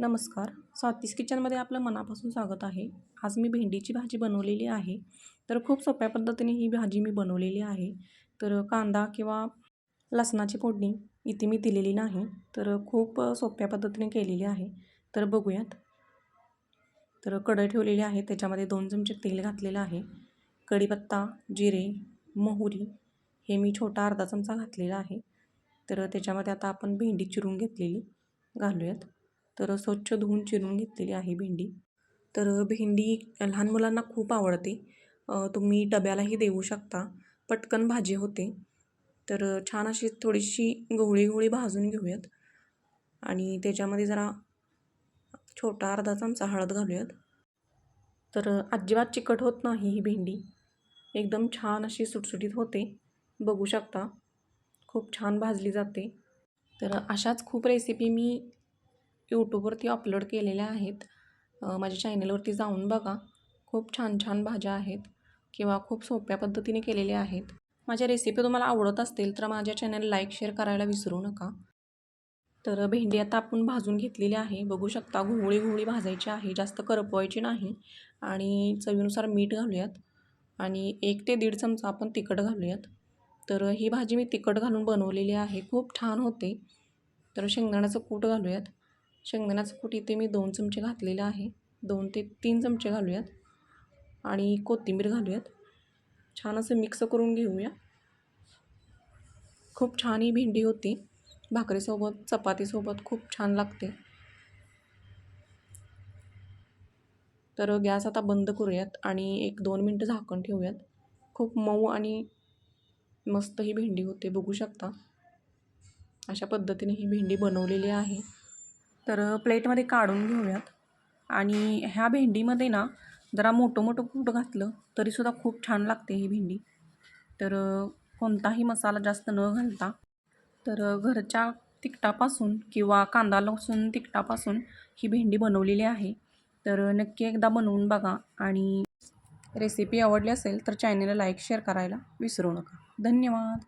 नमस्कार. स्वातीस किचनमध्ये आपलं मनापासून स्वागत आहे. आज मी भेंडीची भाजी बनवलेली आहे. तर खूप सोप्या पद्धतीने ही भाजी मी बनवलेली आहे. तर कांदा किंवा लसणाची फोडणी इथे मी दिलेली नाही. तर खूप सोप्या पद्धतीने केलेली आहे. तर बघूयात. तर कढई ठेवलेली आहे. त्याच्यामध्ये दोन चमचे तेल घातलेलं आहे. कढीपत्ता जिरे मोहरी हे मी छोटा अर्धा चमचा घातलेला आहे. तर त्याच्यामध्ये आता आपण भेंडी चिरून घेतलेली. घालूयात. तर स्वच्छ धुवून चिरून घेतलेली आहे भेंडी. तर भेंडी लहान मुलांना खूप आवडते. तुम्ही डब्यालाही देऊ शकता. पटकन भाजी होते. तर छान अशी थोडीशी गवळी गवळी भाजून घेऊयात. आणि त्याच्यामध्ये जरा छोटा अर्धा चमचा हळद घालूयात. तर अजिबात चिकट होत नाही ही भेंडी. एकदम छान अशी सुटसुटीत होते. बघू शकता. खूप छान भाजली जाते. तर अशाच खूप रेसिपी मी यूट्यूबवरती अपलोड केलेल्या आहेत. माझ्या चॅनलवरती जाऊन बघा. खूप छान छान भाज्या आहेत किंवा खूप सोप्या पद्धतीने केलेल्या आहेत. माझ्या रेसिपी तुम्हाला आवडत असतील तर माझ्या चॅनल लाईक शेअर करायला विसरू नका. तर भेंडी आता आपण भाजून घेतलेली आहे. बघू शकता घोळी घोळी भाजायची आहे. जास्त करपवायची नाही. आणि चवीनुसार मीठ घालूयात. आणि एक ते दीड चमचा आपण तिखट घालूयात. तर ही भाजी मी तिखट घालून बनवलेली आहे. खूप छान होते. तर शेंगदाण्याचं कूट घालूयात. शेंगदाण्याचं कूट इथे मी दोन चमचे घातलेलं आहे. दोन ते तीन चमचे घालूयात. आणि कोथिंबीर घालूयात. छान असं मिक्स करून घेऊया. खूप छान ही भेंडी होती. भाकरीसोबत चपातीसोबत खूप छान लागते. तर गॅस आता बंद करूयात आणि एक दोन मिनटं झाकण ठेवूयात. खूप मऊ आणि मस्त ही भेंडी होते बघू शकता. अशा पद्धतीने ही भेंडी बनवलेली आहे. तर प्लेटमध्ये काढून घेऊयात. आणि ह्या भेंडीमध्ये ना जरा मोठं मोठं कूट घातलं तरीसुद्धा खूप छान लागते ही भेंडी. तर कोणताही मसाला जास्त न घालता तर घरच्या तिखटापासून किंवा कांदा लसूण तिखटापासून ही भेंडी बनवलेली आहे. तर नक्की एकदा बनवून बघा आणि रेसिपी आवडली असेल तर चॅनेलला लाईक शेअर करायला विसरू नका. धन्यवाद!